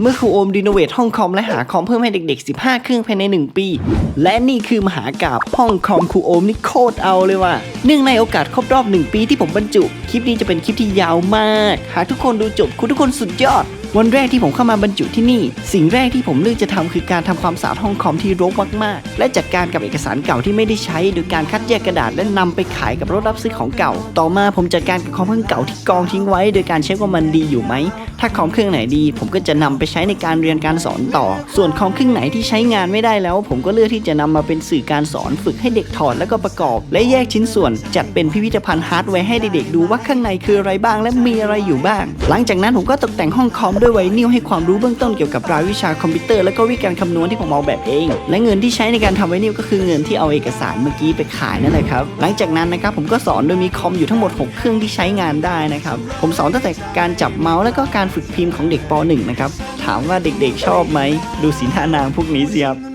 เมื่อครูโอมรีโนเวทห้องคอมและหาคอมเพิ่มให้เด็ก ๆ 15 เครื่องภายใน 1 ปี และนี่คือมหากาบห้องคอมครูโอมนี่โคตรเอาเลยว่ะเนื่องในโอกาสครบรอบ 1 ปีที่ผมบรรจุ คลิปนี้จะเป็นคลิปที่ยาวมาก หากทุกคนดูจบคุณทุกคนสุดยอด วันแรกที่ผมเข้ามาบรรจุที่นี่ สิ่งแรกที่ผมเลือกจะทำคือการทำความสะอาดห้องคอมที่รกมากๆและจัดการกับเอกสารเก่าที่ไม่ได้ใช้โดยการคัดแยกกระดาษและนำไปขายกับรถรับซื้อของเก่า ต่อมาผมจัดการกับคอมเครื่องเก่าที่กองทิ้งไว้ โดยการเช็คว่ามันดีอยู่ไหม ถ้าคอมเครื่องไหนดี ผมก็จะนำไปใช้ในการเรียนการสอนต่อ ส่วนคอมเครื่องไหนที่ใช้งานไม่ได้แล้ว ผมก็เลือกที่จะนำมาเป็นสื่อการสอนฝึกให้เด็กถอดแล้วก็ประกอบ และแยกชิ้นส่วน จัดเป็นพิพิธภัณฑ์ฮาร์ดแวร์ให้เด็กๆดูว่าข้างในคืออะไรบ้างและมีอะไรอยู่บ้าง หลังจากนั้นผมก็ตกแต่งห้องคอมด้วยไวนิลให้ความรู้เบื้องต้นเกี่ยวกับรายวิชาคอมพิวเตอร์และก็วิธีการคำนวณที่ผมออกแบบเอง และเงินที่ใช้ในการทำไวนิลก็คือเงินที่เอาเอกสารเมื่อกี้ไปขายนั่นแหละครับหลังจากนั้นนะครับผมก็สอนโดยมีคอมอยู่ทั้งหมด 6 เครื่องที่ใช้งานได้นะครับผมสอนตั้งแต่การจับเมาส์และก็การฝึกพิมพ์ของเด็กป .1 นะครับถามว่าเด็กๆชอบไหมดูสีหน้านางพวกนี้สิครับ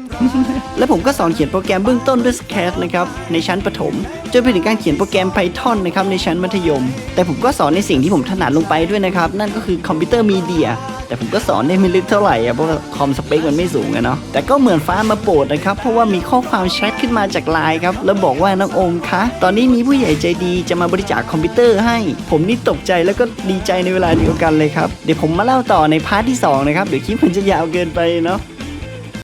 และผมก็สอนเขียนโปรแกรมเบื้องต้นด้วย Sketch นะครับในชั้นประถม จนไปถึงการเขียนโปรแกรม Python นะครับในชั้นมัธยม แต่ผมก็สอนในสิ่งที่ผมถนัดลงไปด้วยนะครับ นั่นก็คือคอมพิวเตอร์มีเดียแต่ผมก็สอนได้ไม่ลึกเท่าไหร่อะเพราะคอมสเปคมันไม่สูงอะเนาะแต่ก็เหมือนฟ้ามาโปรดนะครับ เพราะว่ามีข้อความแชทขึ้นมาจากไลน์ครับ แล้วบอกว่าน้องโอมคะ ตอนนี้มีผู้ใหญ่ใจดีจะมาบริจาคคอมพิวเตอร์ให้ ผมนี่ตกใจแล้วก็ดีใจในเวลาเดียวกันเลยครับ เดี๋ยวผมมาเล่าต่อในพาร์ทที่สองนะครับ เดี๋ยวคลิปมันจะยาวเกินไปเนาะ